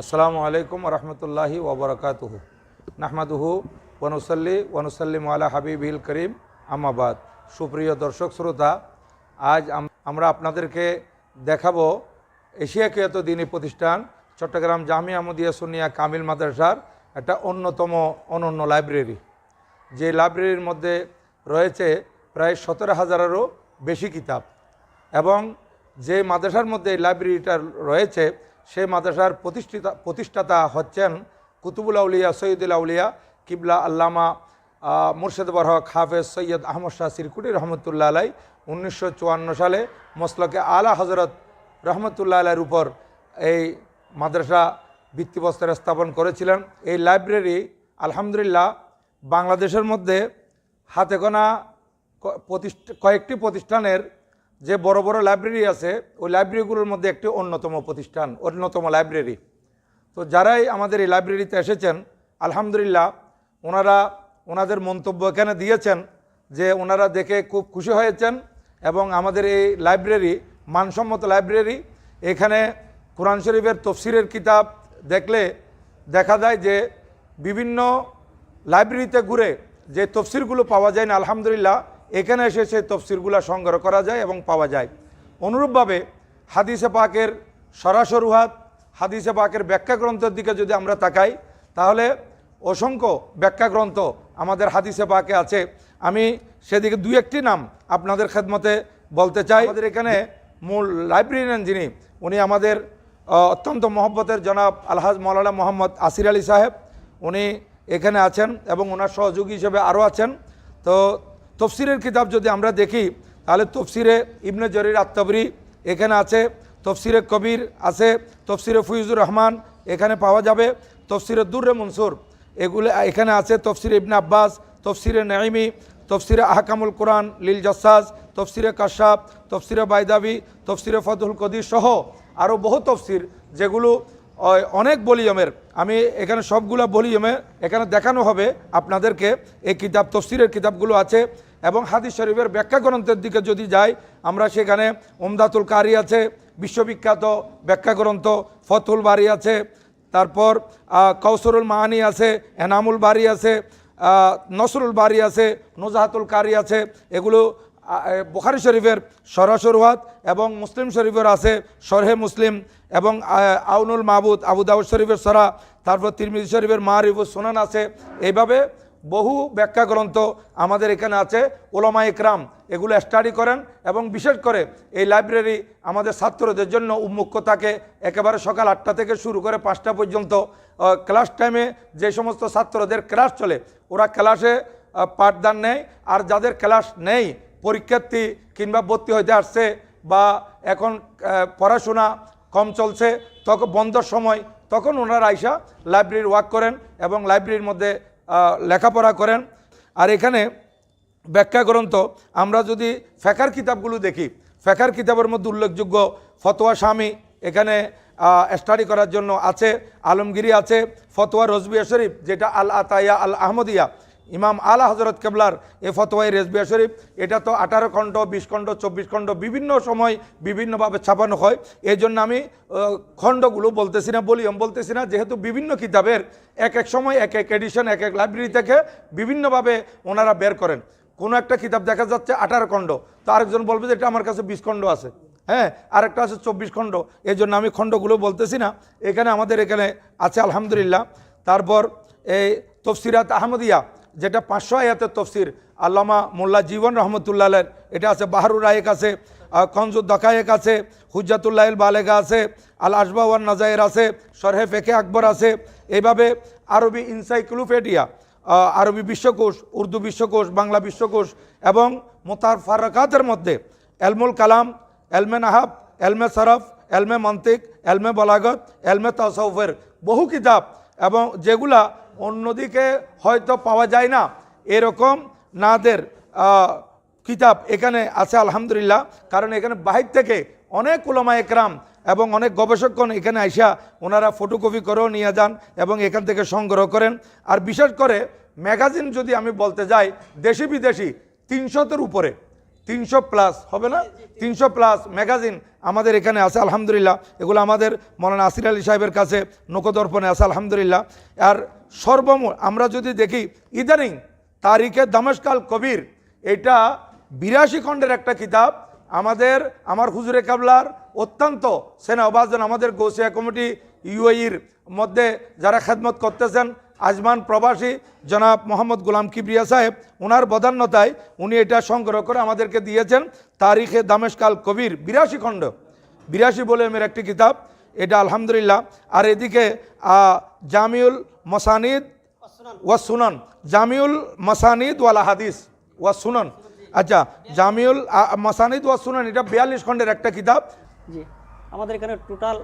আসসালামু আলাইকুম রহমতুল্লাহি ওবরকাতুহু নাহমাদুহু ওয়ানুসাল্লি ওয়ানুসাল্লিম আলা হাবিবিল করিম। আমাবাদ সুপ্রিয় দর্শক, শ্রোতা, আজ আমরা আপনাদেরকে দেখাবো এশিয়াকীয়ত দিনী প্রতিষ্ঠান চট্টগ্রাম জামিয়া আহমদিয়া সুনিয়া কামিল মাদ্রাসার একটা অন্যতম অনন্য লাইব্রেরি। যে লাইব্রেরির মধ্যে রয়েছে প্রায় সতেরো হাজারেরও বেশি কিতাব এবং যে মাদ্রাসার মধ্যে এই লাইব্রেরিটা রয়েছে সেই মাদ্রাসার প্রতিষ্ঠিতা, প্রতিষ্ঠাতা হচ্ছেন কুতুবুল আউলিয়া, সৈয়দুল আউলিয়া, কিবলা আল্লামা মুর্শেদ বরহক হাফেজ সৈয়দ আহমদ শাহ সিরকুটি রহমতুল্লা আলাই উনিশশো চুয়ান্ন সালে মসলকে আলা হজরত রহমতুল্লাহ আলাইয়ের উপর এই মাদ্রাসা ভিত্তিবস্ত্র স্থাপন করেছিলেন। এই লাইব্রেরি আলহামদুলিল্লাহ বাংলাদেশের মধ্যে হাতে গোনা কয়েকটি প্রতিষ্ঠানের যে বড় বড় লাইব্রেরি আছে, ওই লাইব্রেরিগুলোর মধ্যে একটি অন্যতম প্রতিষ্ঠান, অন্যতম লাইব্রেরি তো যারাই আমাদের এই লাইব্রেরিতে এসেছেন, আলহামদুলিল্লাহ, ওনারা, ওনাদের মন্তব্য এখানে দিয়েছেন যে ওনারা দেখে খুব খুশি হয়েছেন এবং আমাদের এই লাইব্রেরি মানসম্মত লাইব্রেরি এখানে কোরআন শরীফের তফসিরের কিতাব দেখলে দেখা যায় যে বিভিন্ন লাইব্রেরিতে ঘুরে যে তফসিরগুলো পাওয়া যায় না, আলহামদুলিল্লাহ এখানে এসে সেই তফসিরগুলো সংগ্রহ করা যায় এবং পাওয়া যায়। অনুরূপভাবে হাদিসে পাকের সরাসরুহাত হাদিসে পাকের ব্যাখ্যা গ্রন্থের দিকে যদি আমরা তাকাই, তাহলে অসংখ্য ব্যাখ্যা গ্রন্থ আমাদের হাদিসে পাকে আছে। আমি সেদিকে দু একটি নাম আপনাদের খেদমতে বলতে চাই। আমাদের এখানে মূল লাইব্রেরিয়ান যিনি, উনি আমাদের অত্যন্ত মহব্বতের জনাব আলহাজ মৌলানা মোহাম্মদ আসির আলী সাহেব। উনি এখানে আছেন এবং ওনার সহযোগী হিসেবে আরও আছেন। তো তফসিরের কিতাব যদি আমরা দেখি, তাহলে তফসিরে ইবনে জরির আত্তাবরি এখানে আছে, তফসিরে কবির আছে, তফসিরে ফিউজুর রহমান এখানে পাওয়া যাবে, তফসিরে দুর্রে মনসুর এগুলো, এখানে আছে তফসিরে ইবনে আব্বাস, তফসিরে নাইমি তফসিরে আহকামুল কোরআন, লিল জসাজ তফসিরে কাশাব, তফসিরে বাইদাবি, তফসিরে ফতুল কদির সহ আরও বহু তফসির যেগুলো অনেক ভলিউমের। আমি এখানে সবগুলো বলিয়মে এখানে দেখানো হবে আপনাদেরকে, এই কিতাব, তফসিরের কিতাবগুলো আছে। এবং হাদিস শরীফের ব্যাখ্যা গ্রন্থের দিকে যদি যাই, আমরা সেখানে ওমদাতুল কারি আছে, বিশ্ববিখ্যাত ব্যাখ্যা গ্রন্থ, ফতুল বাড়ি আছে, তারপর কৌসরুল মাহানি আছে, এনামুল বাড়ি আছে নসরুল বাড়ি আছে, নোজাহাতুল কারি আছে, এগুলো বুখারি শরীফের সরাসরুয়াত এবং মুসলিম শরীফের আছে, সরহে মুসলিম এবং আউনুল মাহবুদ আবু দাউদ শরীফের সরা, তারপর তিরমিজি শরীফের মারিফুল সোনান আছে, এইভাবে বহু ব্যাখ্যা গ্রন্থ আমাদের এখানে আছে, ওলামা ইকরাম, এগুলো স্টাডি করেন এবং বিশেষ করে এই লাইব্রেরি আমাদের ছাত্রদের জন্য উন্মুক্ত থাকে। একেবারে সকাল আটটা থেকে শুরু করে পাঁচটা পর্যন্ত ক্লাস টাইমে যে সমস্ত ছাত্রদের ক্লাস চলে, ওরা ক্লাসে পাঠদান নেয়। আর যাদের ক্লাস নেই, পরীক্ষার্থী কিংবা ভর্তি হইতে আসছে বা এখন পড়াশোনা কম চলছে তখন বন্ধর সময়, তখন ওনারা আইসা লাইব্রেরির ওয়াক করেন এবং লাইব্রেরির মধ্যে লেখাপড়া করেন। আর এখানে ব্যাখ্যা গ্রন্থ, আমরা যদি ফেকার কিতাবগুলো দেখি, ফেকার কিতাবের মধ্যে উল্লেখযোগ্য ফতোয়া স্বামী এখানে স্টাডি করার জন্য আছে, আলমগিরি আছে, ফতোয়া রজবিয়া শরীফ, যেটা আল আতাইয়া আল আহমদিয়া ইমাম আলা হজরত কেবলার এ ফতোয়াই রেজবিয়া শরীফ, এটা তো আঠারো খণ্ড, বিশ খণ্ড, চব্বিশ খণ্ড বিভিন্ন সময় বিভিন্নভাবে ছাপানো হয়। এই জন্য আমি খণ্ডগুলো বলতেছি না বলিয়ম বলতেছি না, যেহেতু বিভিন্ন কিতাবের এক এক সময়, এক এক এডিশন এক এক লাইব্রেরি থেকে বিভিন্নভাবে ওনারা বের করেন। কোনো একটা কিতাব দেখা যাচ্ছে আঠারো খণ্ড, তো আরেকজন বলবে যে এটা আমার কাছে বিশ খণ্ড আছে। হ্যাঁ আরেকটা আছে চব্বিশ খণ্ড, এই জন্য আমি খণ্ডগুলো বলতেছি না। এখানে আমাদের এখানে আছে আলহামদুলিল্লাহ। তারপর এই তফসিরাত আহমদিয়া যেটা পাঁচশো আয়াতের তফসির, আল্লামা মোল্লা জীবন রহমতুল্লাহ এটা আছে বাহারুর রায়েক আছে খঞ্জুদ দকায়েক আছে, হুজ্জাতুল্লাহ বালেগা আছে, আল আসবাওয়ান নাজায়ের আছে, সরহে ফেকে আকবর আছে। এইভাবে আরবি ইনসাইক্লোপেডিয়া আরবি বিশ্বকোষ, উর্দু বিশ্বকোষ, বাংলা বিশ্বকোষ এবং মোতার ফারাকাতের মধ্যে এলমুল কালাম, এলমে নাহাব, এলমে সরফ, এলমে মন্তিক, এলমে বলাগত, এলমে তসৌফের বহু কিতাব এবং যেগুলা অন্যদিকে হয়তো পাওয়া যায় না। এরকম নাদের কিতাব এখানে আছে আলহামদুলিল্লাহ। কারণ এখানে বাহির থেকে অনেক উলামা একরাম এবং অনেক গবেষকগণ এখানে আইসা ওনারা ফটোকপি করেও নিয়ে যান এবং এখান থেকে সংগ্রহ করেন। আর বিশেষ করে ম্যাগাজিন যদি আমি বলতে যাই, দেশি বিদেশি তিনশোতের উপরে। তিনশো প্লাস, হবে না? তিনশো প্লাস ম্যাগাজিন আমাদের এখানে আছে আলহামদুলিল্লাহ। এগুলো আমাদের মৌলানা আসির আলী সাহেবের কাছে নৌকদর্পণে আছে আলহামদুলিল্লাহ। আর সর্বমোট আমরা যদি দেখি, ইদানিং তারিখে দামেশকাল কবির, এটা বিরাশি খণ্ডের একটা কিতাব, আমাদের, আমার হুজুরে কাবলার অত্যন্ত সেনা অবাজন আমাদের গোসিয়া কমিটি, ইউএইর মধ্যে যারা খেদমত করতেছেন, আজমান প্রবাসী জনাব মোহাম্মদ গোলাম কিবরিয়া সাহেব, ওনার বদান্যতায় উনি এটা সংগ্রহ করে আমাদেরকে দিয়েছেন, তারিখে দামেশকাল কবির, বিরাশি খণ্ড। বিরাশি বলে বলেমের একটি কিতাব এটা আলহামদুলিল্লাহ। আর এদিকে জামিউল মসানিদ ওয়া সুনন। জামিউল মাসানিদ ওয়ালা হাদিস ওয়া সুনন। আচ্ছা জামিউল মাসানিদ ওয়া সুনন, এটা বিয়াল্লিশ খণ্ডের একটা কিতাব। জি, আমাদের এখানে টোটাল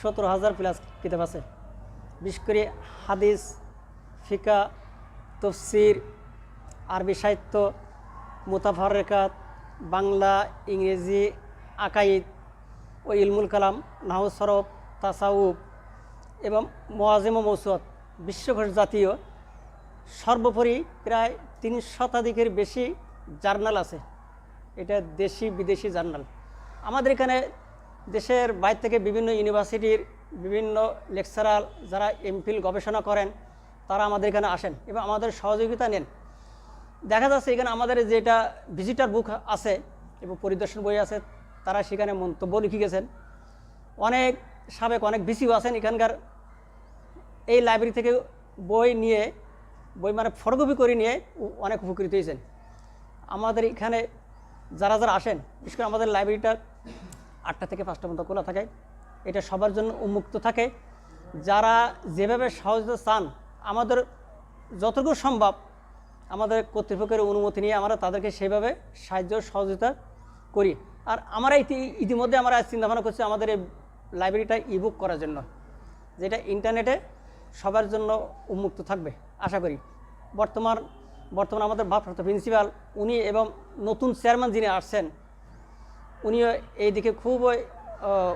সতেরো হাজার প্লাস কিতাব আছে। বিশেষ করে হাদিস, ফিকা, তফসির, আরবি সাহিত্য, মুতাফারেকাত, বাংলা, ইংরেজি, আকাইদ ও ইলমুল কালাম, নাহু সরফ তাসাউব এবং মোয়াজেম ও মৌসুয়াত বিশ্বঘোষ জাতীয় সর্বোপরি প্রায় তিন শতাধিকের বেশি জার্নাল আছে। এটা দেশি বিদেশি জার্নাল। আমাদের এখানে দেশের বাইরে থেকে বিভিন্ন ইউনিভার্সিটির বিভিন্ন লেকচারার যারা এমফিল গবেষণা করেন, তারা আমাদের এখানে আসেন এবং আমাদের সহযোগিতা নেন। দেখা যাচ্ছে এখানে আমাদের যেটা ভিজিটার বুক আছে এবং পরিদর্শন বই আছে তারা সেখানে মন্তব্য লিখে গেছেন। অনেক সাবেক, অনেক বিসিও আছেন এখানকার। এই লাইব্রেরি থেকে বই নিয়ে, বই মানে ফটোকপি করে নিয়ে অনেক উপকৃত হয়েছেন। আমাদের এখানে যারা যারা আসেন, বিশেষ করে আমাদের লাইব্রেরিটা আটটা থেকে পাঁচটা মতো খোলা থাকে, এটা সবার জন্য উন্মুক্ত থাকে। যারা যেভাবে সহযোগিতা চান, আমাদের যতটুকু সম্ভব আমাদের কর্তৃপক্ষের অনুমতি নিয়ে আমরা তাদেরকে সেভাবে সাহায্য, সহযোগিতা করি। আর আমরা ইতি- ইতিমধ্যে আমরা চিন্তা ভাবনা করছি আমাদের এই লাইব্রেরিটা ইবুক করার জন্য, যেটা ইন্টারনেটে সবার জন্য উন্মুক্ত থাকবে, আশা করি। বর্তমান বর্তমান আমাদের ভারপ্রাপ্ত প্রিন্সিপাল উনি এবং নতুন চেয়ারম্যান যিনি আসছেন, উনিও এই দিকে খুবই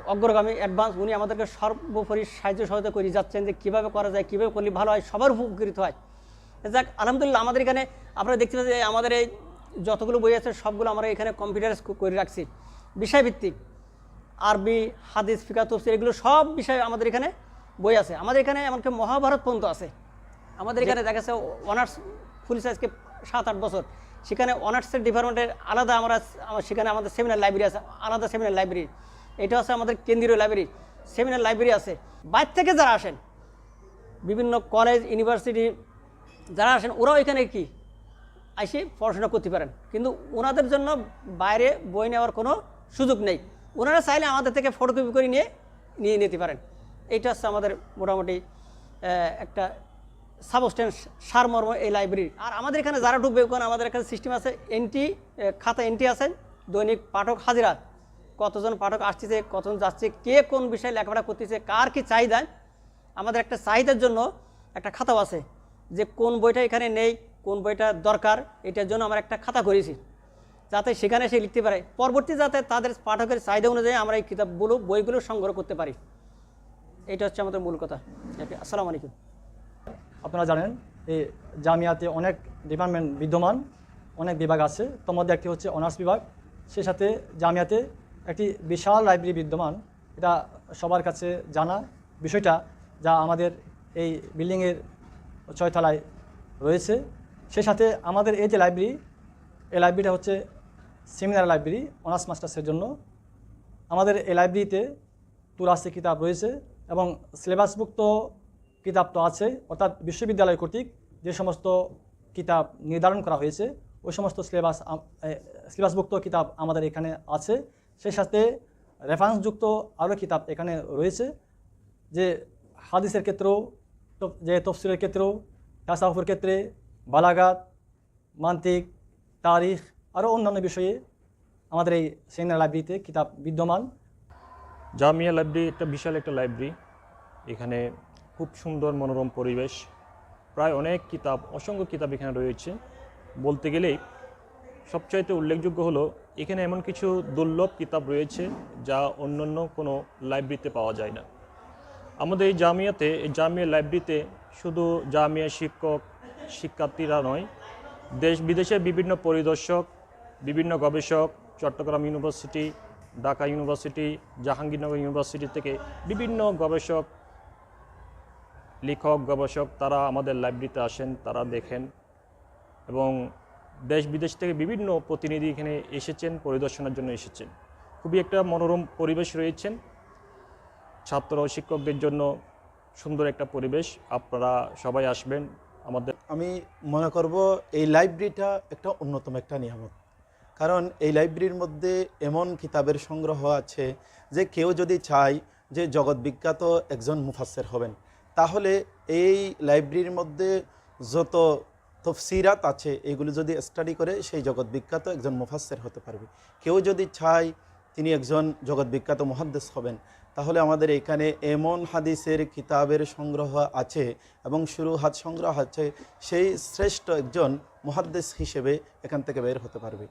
অগ্রগামী অ্যাডভান্স উনি আমাদেরকে সর্বোপরি সাহায্য সহায়তা করে যাচ্ছেন যে কীভাবে করা যায়, কীভাবে করলে ভালো হয়, সবার উপকৃত হয়। যাক, আলহামদুলিল্লাহ আমাদের এখানে আপনারা দেখতে পাচ্ছেন আমাদের এই যতগুলো বই আছে সবগুলো আমরা এখানে কম্পিউটারাইজ করে রাখছি। বিষয়ভিত্তিক, আরবি, হাদিস, ফিকা, তফসির, এগুলো সব বিষয় আমাদের এখানে বই আছে। আমাদের এখানে এমনকি মহাভারত পর্যন্ত আছে। আমাদের এখানে দেখা যাচ্ছে অনার্স ফুল সাইজকে সাত আট বছর। সেখানে অনার্সের ডিপার্টমেন্টের আলাদা আমরা সেখানে আমাদের সেমিনার লাইব্রেরি আছে, আলাদা সেমিনার লাইব্রেরি এটা হচ্ছে আমাদের কেন্দ্রীয় লাইব্রেরি সেমিনার লাইব্রেরি আছে। বাইরে থেকে যারা আসেন, বিভিন্ন কলেজ ইউনিভার্সিটি যারা আসেন, ওরাও এখানে কি? এসে পড়াশোনা করতে পারেন। কিন্তু ওনাদের জন্য বাইরে বই নেওয়ার কোনো সুযোগ নেই। ওনারা চাইলে আমাদের থেকে ফটোকপি করে নিয়ে নিয়ে নিতে পারেন। এইটা হচ্ছে আমাদের মোটামুটি একটা সাবস্টেন্স সারমর্ম এই লাইব্রেরি আর আমাদের এখানে যারা ঢুকবে, ওখানে আমাদের এখানে সিস্টেম আছে এন্ট্রি খাতা এন্ট্রি আছে, দৈনিক পাঠক হাজিরা। কতজন পাঠক আসতেছে, কতজন যাচ্ছে, কে কোন বিষয়ে লেখাপড়া করতেছে, কার কি চাহিদা? আমাদের একটা চাহিদার জন্য একটা খাতাও আছে, যে কোন বইটা এখানে নেই কোন বইটা দরকার, এটার জন্য আমরা একটা খাতা করেছি। যাতে সেখানে সে লিখতে পারে। পরবর্তী যাতে তাদের পাঠকের চাহিদা অনুযায়ী আমরা এই কিতাবগুলো, বইগুলো সংগ্রহ করতে পারি। এটা হচ্ছে আমাদের মূল কথা। আসসালামু আলাইকুম। আপনারা জানেন এই জামিয়াতে অনেক ডিপার্টমেন্ট বিদ্যমান, অনেক বিভাগ আছে। তার মধ্যে একটি হচ্ছে অনার্স বিভাগ। সে সাথে জামিয়াতে একটি বিশাল লাইব্রেরি বিদ্যমান। এটা সবার কাছে জানা বিষয়টা যা আমাদের এই বিল্ডিংয়ের ছয়তলায় রয়েছে। সেই সাথে আমাদের এই যে লাইব্রেরি এই লাইব্রেরিটা হচ্ছে সেমিনার লাইব্রেরি অনার্স মাস্টার্সের জন্য। আমাদের এই লাইব্রেরিতে তুরাশি কিতাব রয়েছে এবং সিলেবাসভুক্ত কিতাব তো আছে, অর্থাৎ বিশ্ববিদ্যালয় কর্তৃক যে সমস্ত কিতাব নির্ধারণ করা হয়েছে, ওই সমস্ত সিলেবাস সিলেবাসভুক্ত কিতাব আমাদের এখানে আছে। সেই সাথে রেফারেন্সযুক্ত আরও কিতাব এখানে রয়েছে, যে হাদিসের ক্ষেত্রেও যে তফসিলের ক্ষেত্রেও তাসাউফের ক্ষেত্রে বালাগাত মান্তিক, তারিখ আরও অন্যান্য বিষয়ে আমাদের এই সেমিনার লাইব্রেরিতে কিতাব বিদ্যমান। জামিয়া লাইব্রেরি একটা বিশাল একটা লাইব্রেরি। এখানে খুব সুন্দর মনোরম পরিবেশ। প্রায় অনেক কিতাব, অসংখ্য কিতাব এখানে রয়েছে। বলতে গেলেই সবচাইতে উল্লেখযোগ্য হলো, এখানে এমন কিছু দুর্লভ কিতাব রয়েছে যা অন্যান্য কোনো লাইব্রেরিতে পাওয়া যায় না। আমাদের এই জামিয়াতে, এই জামিয়া লাইব্রেরিতে শুধু জামিয়া শিক্ষক শিক্ষার্থীরা নয়। দেশ বিদেশের বিভিন্ন পরিদর্শক, বিভিন্ন গবেষক, Chittagong university, Dhaka university, Jahangirnagar university থেকে বিভিন্ন গবেষক, লেখক, গবেষক তারা আমাদের লাইব্রেরিতে আসেন, তারা দেখেন এবং দেশ বিদেশ থেকে বিভিন্ন প্রতিনিধি এখানে এসেছেন, পরিদর্শনের জন্য এসেছেন। খুবই একটা মনোরম পরিবেশ রয়েছেন। ছাত্র শিক্ষকদের জন্য সুন্দর একটা পরিবেশ। আপনারা সবাই আসবেন। আমাদের আমি মনে করব এই লাইব্রেরিটা একটা অন্যতম একটা নিয়ামত। কারণ এই লাইব্রেরির মধ্যে এমন কিতাবের সংগ্রহ আছে যে কেউ যদি চায় যে জগৎ বিখ্যাত একজন মুফাসের হবেন, তাহলে এই লাইব্রেরির মধ্যে যত তফসিরাত আছে, এগুলো যদি স্টাডি করে সেই জগৎ বিখ্যাত একজন মুফাসের হতে পারবে। কেউ যদি চায় তিনি একজন জগৎ বিখ্যাত মহাদ্দেশ হবেন তাহলে আমাদের এখানে এমন হাদিসের কিতাবের সংগ্রহ আছে এবং শুরু হাত সংগ্রহ আছে সেই শ্রেষ্ঠ একজন মহাদ্দেশ হিসেবে এখান থেকে বের হতে পারবে।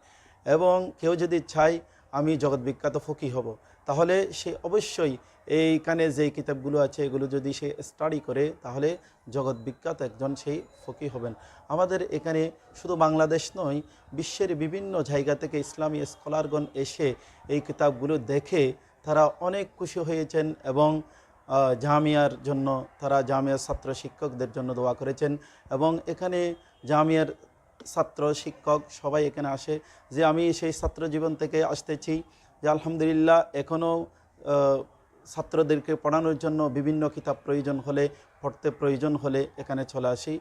এবং কেউ যদি চায় আমি জগৎ বিখ্যাত ফকি হব, তাহলে সে অবশ্যই এইখানে যে কিতাবগুলো আছে এগুলো যদি সে স্টাডি করে, তাহলে জগৎ বিখ্যাত একজন সেই ফকি হবেন। আমাদের এখানে শুধু বাংলাদেশ নয়, বিশ্বের বিভিন্ন জায়গা থেকে ইসলামী স্কলারগণ এসে এই কিতাবগুলো দেখে তারা অনেক খুশি হয়েছেন এবং জামিয়ার জন্য তারা জামিয়ার ছাত্র শিক্ষকদের জন্য দোয়া করেছেন এবং এখানে জামিয়ার ছাত্র শিক্ষক সবাই এখানে আসে যে আমি সেই ছাত্র জীবন থেকে আসতেছি, যে আলহামদুলিল্লাহ এখনও ছাত্রদেরকে পড়ানোর জন্য বিভিন্ন কিতাব প্রয়োজন হলে, পড়তে প্রয়োজন হলে এখানে চলে আসি।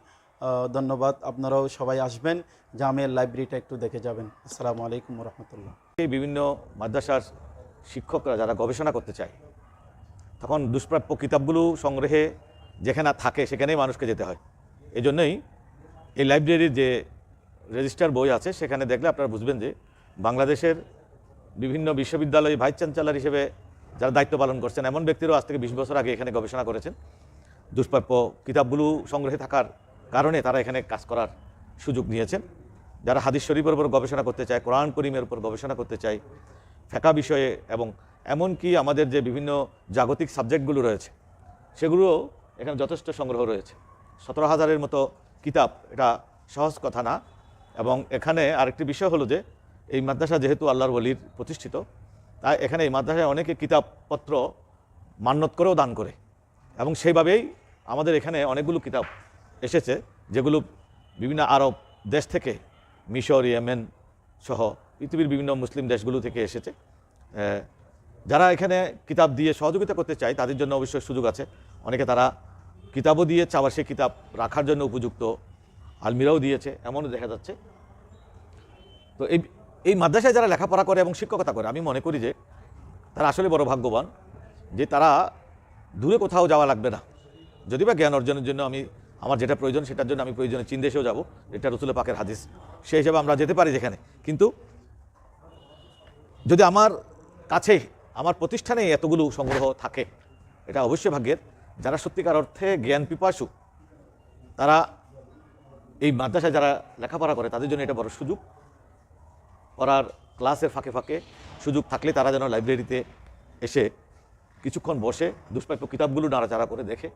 ধন্যবাদ, আপনারাও সবাই আসবেন, জামিয়ার লাইব্রেরিটা একটু দেখে যাবেন। আসসালামু আলাইকুম রহমতুল্লাহ। এই বিভিন্ন মাদ্রাসার শিক্ষকরা যারা গবেষণা করতে চায়, তখন দুষ্প্রাপ্য কিতাবগুলো সংগ্রহে যেখানে থাকে সেখানেই মানুষকে যেতে হয়। এই জন্যই এই লাইব্রেরির যে রেজিস্টার বই আছে, সেখানে দেখলে আপনারা বুঝবেন যে বাংলাদেশের বিভিন্ন বিশ্ববিদ্যালয়ে ভাইস চ্যান্সেলার হিসেবে যারা দায়িত্ব পালন করছেন, এমন ব্যক্তিরাও আজ থেকে বিশ বছর আগে এখানে গবেষণা করেছেন। দুষ্প্রাপ্য কিতাবগুলো সংগ্রহে থাকার কারণে তারা এখানে কাজ করার সুযোগ নিয়েছেন। যারা হাদিস শরীফের উপর গবেষণা করতে চায়, কোরআন করিমের উপর গবেষণা করতে চায় ফেকা বিষয়ে এবং এমনকি আমাদের যে বিভিন্ন জাগতিক সাবজেক্টগুলো রয়েছে সেগুলো এখানে যথেষ্ট সংগ্রহ রয়েছে। সতেরো হাজারের মতো কিতাব, এটা সহজ কথা না। এবং এখানে আরেকটি বিষয় হলো যে, এই মাদ্রাসা যেহেতু আল্লাহর বলির প্রতিষ্ঠিত, তাই এখানে এই মাদ্রাসায় অনেকে কিতাবপত্র মান্যত করেও দান করে। এবং সেইভাবেই আমাদের এখানে অনেকগুলো কিতাব এসেছে, যেগুলো বিভিন্ন আরব দেশ থেকে মিশর, ইয়েমেন সহ পৃথিবীর বিভিন্ন মুসলিম দেশগুলো থেকে এসেছে। যারা এখানে কিতাব দিয়ে সহযোগিতা করতে চায়, তাদের জন্য অবশ্যই সুযোগ আছে। অনেকে তারা কিতাবও দিয়েছে আবার সেই কিতাব রাখার জন্য উপযুক্ত আলমিরাও দিয়েছে, এমনও দেখা যাচ্ছে। তো এই এই মাদ্রাসায় যারা লেখাপড়া করে এবং শিক্ষকতা করে, আমি মনে করি যে তারা আসলে বড় ভাগ্যবান যে তারা দূরে কোথাও যাওয়া লাগবে না। যদি বা জ্ঞান অর্জনের জন্য আমি, আমার যেটা প্রয়োজন সেটার জন্য আমি প্রয়োজনে চীন দেশেও যাব এটা রসুল পাকের হাদিস। সেই হিসাবে আমরা যেতে পারি যেখানে। কিন্তু যদি আমার কাছে, আমার প্রতিষ্ঠানে এতগুলো সংগ্রহ থাকে, এটা অবশ্যই ভাগ্যের। যারা সত্যিকার অর্থে জ্ঞান পিপাসু, তারা এই মাদ্রাসায় যারা লেখাপড়া করে, তাদের জন্য এটা বড় সুযোগ। পড়ার ক্লাসের ফাঁকে ফাঁকে সুযোগ থাকলে তারা যেন লাইব্রেরিতে এসে কিছুক্ষণ বসে, দুষ্প্রাপ্য কিতাবগুলো নাড়াচাড়া করে দেখে।